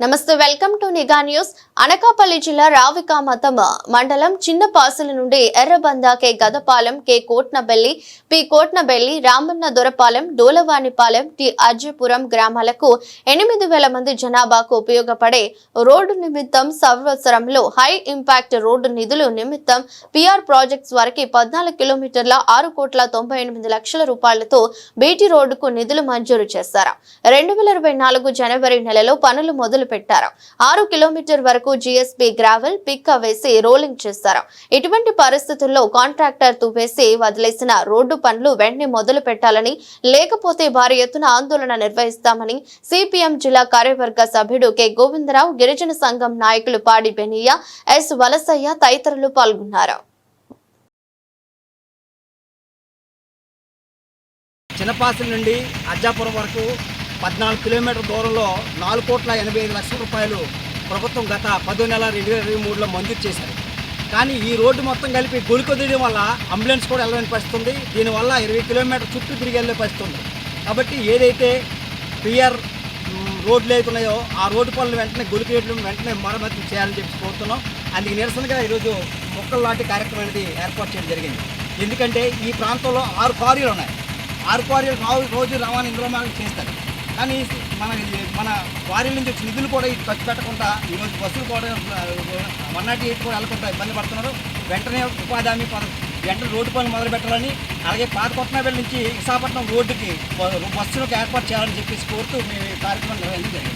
నమస్తే welcome to Nigha news. Anakapalli జిల్లా రావికామతం మండలం చిన్నపాసుల నుండి Errabanda K Gadapalem K Kotnabelli P Kotnabelli Ramanna Dorapalem Dolavanipalem T Arjapuram గ్రామాలకు ఎనిమిది వేల మంది జనాభాకు ఉపయోగపడే రోడ్డు నిమిత్తం సంవత్సరంలో హై ఇంపాక్ట్ రోడ్డు నిధులు నిమిత్తం పిఆర్ ప్రాజెక్ట్స్ వారికి పద్నాలుగు కిలోమీటర్ల ఆరు కోట్ల తొంభై ఎనిమిది లక్షల రూపాయలతో బీటీ రోడ్డుకు నిధులు మంజూరు చేశారు. రెండు వేల ఇరవై నాలుగు జనవరి నెలలో పనులు మొదలు పెట్టారు. ఆరు కిలోమీటర్ వరకు జీఎస్పీ గ్రావెల్ పిక్క వేసి రోలింగ్ చేశారు. ఇటువంటి పరిస్థితుల్లో కాంట్రాక్టర్ తువేసి వదిలేసిన రోడ్డు పనులు వెంటనే మొదలు పెట్టాలని లేకపోతే భారీ ఎత్తున ఆందోళన నిర్వహిస్తామని సిపిఎం జిల్లా కార్యవర్గ సభ్యుడు కె. గోవిందరావు గిరిజన సంఘం నాయకులు పాడి బెనియా ఎస్. వలసయ్య తదితరులు పాల్గొన్నారు. చిన్నపాసుల నుండి అజ్జాపురం వరకు పద్నాలుగు కిలోమీటర్ దూరంలో నాలుగు కోట్ల ఎనభై ఐదు లక్షల రూపాయలు ప్రభుత్వం గత పదో నెల రెండు వేల ఇరవై మూడులో మంజూరు చేశారు. కానీ ఈ రోడ్డు మొత్తం కలిపి గురికొదియడం వల్ల అంబులెన్స్ కూడా వెళ్ళని పరిస్థితుంది. దీనివల్ల ఇరవై కిలోమీటర్ చుట్టూ తిరిగి వెళ్ళే పరిస్థితుంది. కాబట్టి ఏదైతే పిఆర్ రోడ్లు అవుతున్నాయో ఆ రోడ్డు పనులు వెంటనే గొలికేయడం వెంటనే మరమ్మతు చేయాలని చెప్పి కోరుతున్నాం. అందుకు నిరసనగా ఈరోజు మొక్కలు లాంటి కార్యక్రమం అనేది ఏర్పాటు చేయడం జరిగింది. ఎందుకంటే ఈ ప్రాంతంలో ఆరు క్వారీలు ఉన్నాయి. ఆరు క్వారీలు రావు రోజు రవాణా ఇందులో చేస్తారు. కానీ మన మన వారి నుంచి వచ్చి నిధులు కూడా ఇది ఖర్చు పెట్టకుండా ఈరోజు బస్సులు కూడా వన్ నాట్ ఎయిట్ కూడా వెళ్ళకుండా ఇబ్బంది పడుతున్నారు. వెంటనే ఉపాధి హామీ వెంటనే రోడ్డు పనులు మొదలు పెట్టాలని అలాగే పాత కొత్తనపల్లి నుంచి విశాఖపట్నం రోడ్డుకి బస్సులకు ఏర్పాటు చేయాలని చెప్పేసి కోరుతూ మేము ఈ కార్యక్రమం నిర్వహించడం